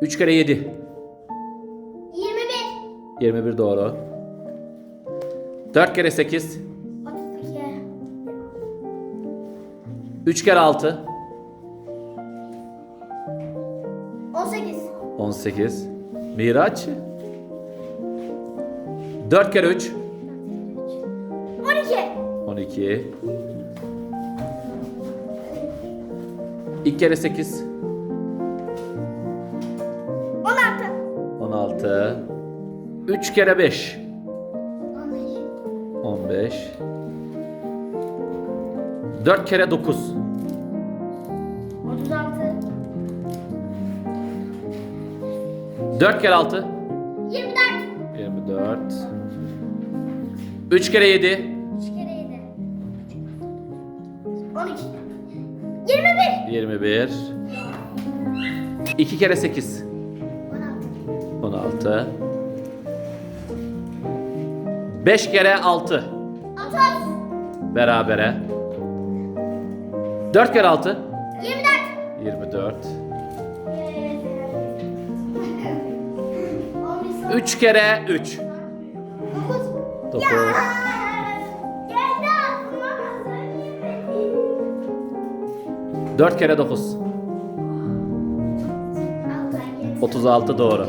3 kere 7. 21. 21 doğru. 4 kere 8. 32. 3 kere 6. 18. 18. Miraç. 4 kere 3. 12. 12. 2 kere 8. 16. 16. 3 kere 5. 15. 15. 4 kere 9. 36. 4 kere 6. 24. 24. 3 kere 7. 3 kere 7. 12. 21. 21. 2 kere 8. 16. 16. 5 kere 6. 30. Berabere. 4 kere 6. 24. 24. 11. 3 kere 3. 9. 9. Geldi aklıma söyleyemedim. 4 kere 9. 36 doğru.